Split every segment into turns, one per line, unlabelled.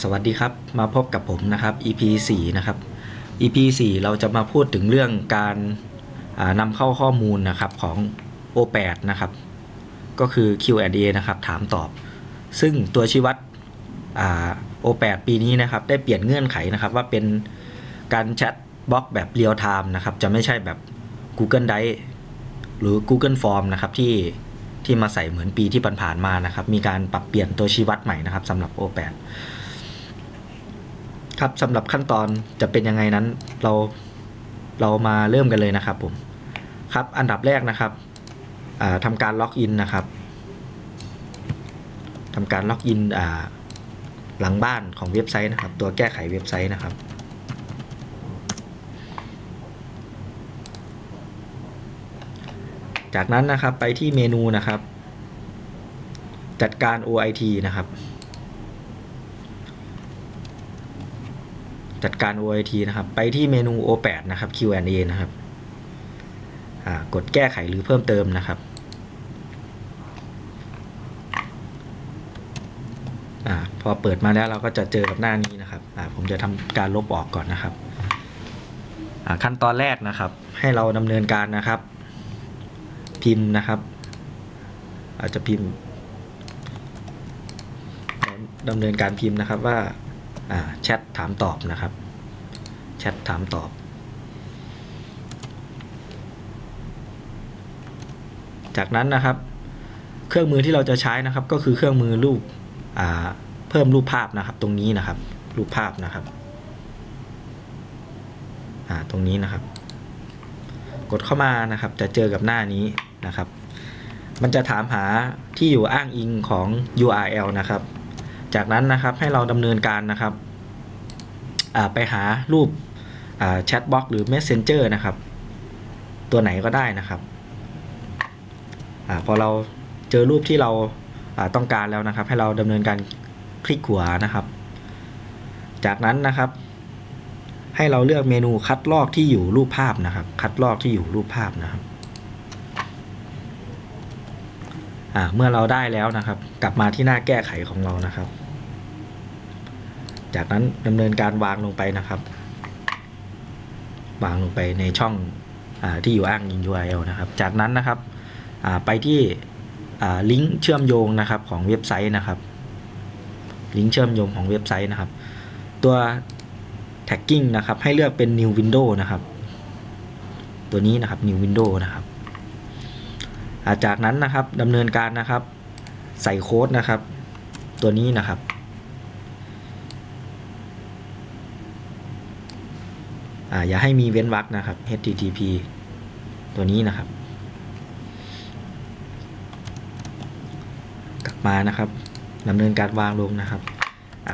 สวัสดีครับมาพบกับผมนะครับ EP 4นะครับ EP 4เราจะมาพูดถึงเรื่องการานำเข้าข้อมูลนะครับของ O8 นะครับ ก็คือ Q&A นะครับถามตอบ ซึ่งตัวชี้วัดอ่า O8 ปีนี้นะครับได้เปลี่ยนเงื่อนไขนะครับว่าเป็นการแชทบล็อกแบบเรียลไทม์นะครับจะไม่ใช่แบบ Google Drive หรือ Google Form นะครับที่ที่มาใส่เหมือนปีที่ผ่านๆมานะครับ มีการปรับเปลี่ยนตัวชี้วัดใหม่นะครับสำหรับ O8 ครับสำหรับขั้นตอนจะเป็นยังไงนั้น เราเรามาเริ่มกันเลยนะครับผมครับอันดับแรกนะครับทำการล็อกอินนะครับทำการล็อกอินหลังบ้านของเว็บไซต์นะครับ ตัวแก้ไขเว็บไซต์นะครับจากนั้นนะครับไปที่เมนูนะครับ จัดการ OIT นะครับ จัดการ OIT นะครับ ไปที่เมนู O8 นะครับ Q&A นะครับกดแก้ไขหรือเพิ่มเติมนะครับอพอเปิดมาแล้วเราก็จะเจอกับหน้านี้นะครับผมจะทำการลบออกก่อนนะครับขั้นตอนแรกนะครับ ให้เราดำเนินการนะครับ พิมพ์นะครับ อาจจะพิมพ์ดำเนินการพิมพ์นะครับว่า แชทถามตอบนะครับแชทถามตอบ จากนั้นนะครับ เครื่องมือที่เราจะใช้นะครับ ก็คือเครื่องมือรูปเพิ่มรูปภาพนะครับ ตรงนี้นะครับ รูปภาพนะครับตรงนี้นะครับ กดเข้ามานะครับ จะเจอกับหน้านี้นะครับ มันจะถามหาที่อยู่อ้างอิงของ URL นะครับ จากนั้นนะครับให้เราดำเนินการนะครับไปหารูปแชทบล็อกหรือ Messenger นะครับ ตัวไหนก็ได้นะครับอพอเราเจอรูปที่เราาต้องการแล้วนะครับ ให้เราดำเนินการคลิกขวานะครับ จากนั้นนะครับ ให้เราเลือกเมนูคัดลอกที่อยู่รูปภาพนะครับ คัดลอกที่อยู่รูปภาพนะครับเมื่อเราได้แล้วนะครับ กลับมาที่หน้าแก้ไขของเรานะครับ จากนั้นดำเนินการวางลงไปนะครับ วางลงไปในช่องอที่อยู่อ้างอิง URL นะครับ จากนั้นนะครับไปที่ลิงก์เชื่อมโยงนะครับของเว็บไซต์นะครับ ลิงก์เชื่อมโยงของเว็บไซต์นะครับ ตัว tagging นะครับ ให้เลือกเป็น new window นะครับ ตัวนี้นะครับ new window นะครับจากนั้นนะครับดำเนินการนะครับ ใส่โค้ดนะครับ ตัวนี้นะครับ ออย่าให้มีเว้นวรรคนะครับ http ตัวนี้นะครับ กลับมานะครับดำเนินการวางลงนะครับ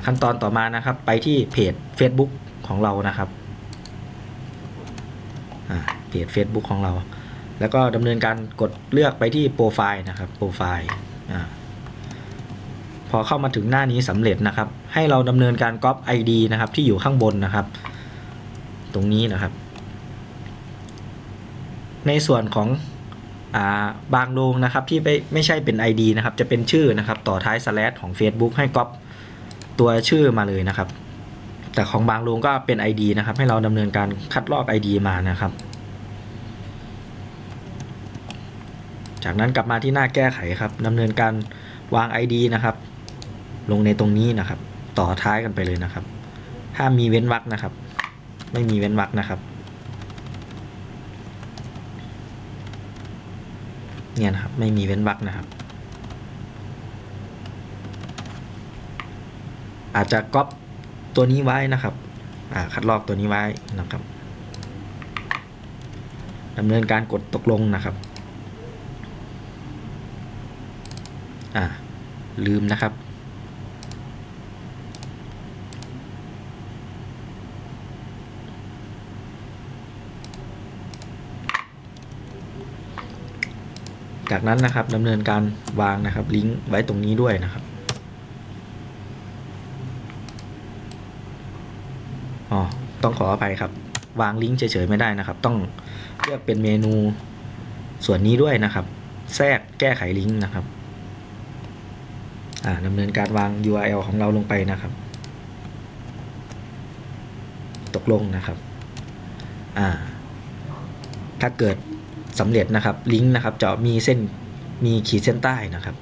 ขั้นตอนต่อมานะครับ ไปที่เพจ Facebook ของเรานะครับเพจ Facebook ของเรา แล้วก็ดำเนินการกดเลือกไปที่โปรไฟล์นะครับโปรไฟล์พอเข้ามาถึงหน้านี้สำเร็จนะครับ ให้เราดำเนินการก๊อป ID นะครับที่อยู่ข้างบนนะครับ ตรงนี้นะครับ ในส่วนของอาบางโรงนะครับที่ไม่ไม่ใช่เป็น ID นะครับ จะเป็นชื่อนะครับ ต่อท้าย slash ของ Facebook ให้ก๊อปตัวชื่อมาเลยนะครับ แต่ของบางโรงก็เป็น ID นะครับ ให้เราดำเนินการคัดลอก ID มานะครับ จากนั้นกลับมาที่หน้าแก้ไขครับดำเนินการวาง ID นะครับ ลงในตรงนี้นะครับ ต่อท้ายกันไปเลยนะครับถ้ามมีเว้นวรรคนะครับ ไม่มีเว้นวรรคนะครับ เนี่ยนะครับ ไม่มีเว้นวรรคนะครับ อาจจะก๊อปตัวนี้ไว้นะครับ คัดลอกตัวนี้ไว้นะครับดำเนินการกดตกลงนะครับ อ่าลืมนะครับ จากนั้นนะครับดำเนินการวางนะครับลิงก์ไว้ตรงนี้ด้วยนะครับอ๋อต้องขออภัยครับ วางลิงก์เฉยๆไม่ได้นะครับ ต้องเลือกเป็นเมนูส่วนนี้ด้วยนะครับ แทรกแก้ไขลิงก์นะครับอ่าดำเนินการวาง URL ของเราลงไปนะครับ ตกลงนะครับอ่าถ้าเกิด สำเร็จนะครับลิงก์นะครับจะมีเส้นมีขีดเส้นใต้นะครับ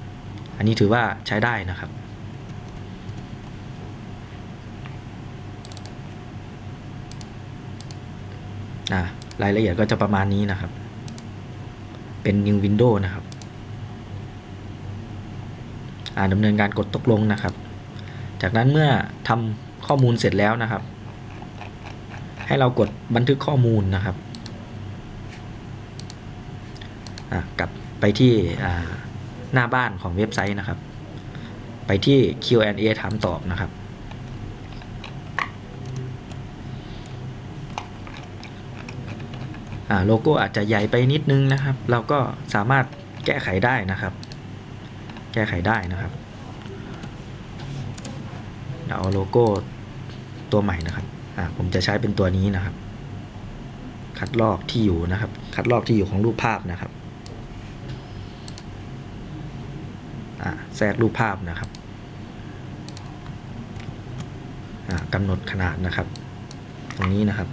อันนี้ถือว่าใช้ได้นะครับ รายละเอียดก็จะประมาณนี้นะครับ เป็น New Window นะครับดำเนินการกดตกลงนะครับ จากนั้นเมื่อทำข้อมูลเสร็จแล้วนะครับ ให้เรากดบันทึกข้อมูลนะครับอะ กลับไปที่หน้าบ้านของเว็บไซต์นะครับ ไปที่ Q&A ถามตอบนะครับ โลโก้อาจจะใหญ่ไปนิดนึงนะครับ เราก็สามารถแก้ไขได้นะครับ แก้ไขได้นะครับเอาโลโก้ตัวใหม่นะครับ ผมจะใช้เป็นตัวนี้นะครับ คัดลอกที่อยู่นะครับ คัดลอกที่อยู่ของรูปภาพนะครับอ่า แทรกรูปภาพนะครับกำหนดขนาดนะครับ ตรงนี้นะครับ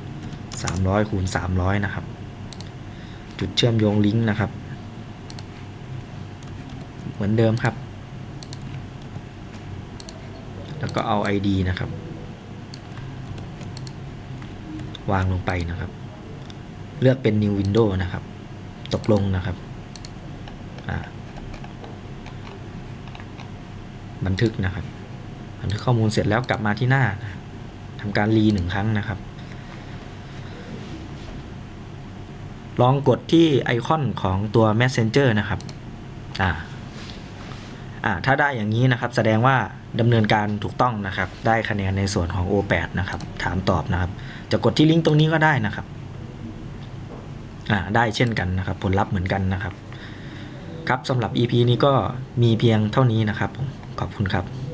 300คูณ300 นะครับ จุดเชื่อมโยงลิงก์นะครับ เหมือนเดิมครับ แล้วก็เอา ID นะครับ วางลงไปนะครับ เลือกเป็น New Window นะครับ ตกลงนะครับอ่า บันทึกนะครับ บันทึกข้อมูลเสร็จแล้วกลับมาที่หน้านะครับทำการรีหนึ่งครั้งนะครับ ลองกดที่ไอคอนของตัว Messenger นะครับอ่าอ่าถ้าได้อย่างนี้นะครับ แสดงว่าดำเนินการถูกต้องนะครับ ได้คะแนนในส่วนของ O8 นะครับ ถามตอบนะครับ จะกดที่ลิงก์ตรงนี้ก็ได้นะครับอ่าได้เช่นกันนะครับ ผลลัพธ์เหมือนกันนะครับ ครับสำหรับ EP นี้ก็มีเพียงเท่านี้นะครับผม ขอบคุณครับ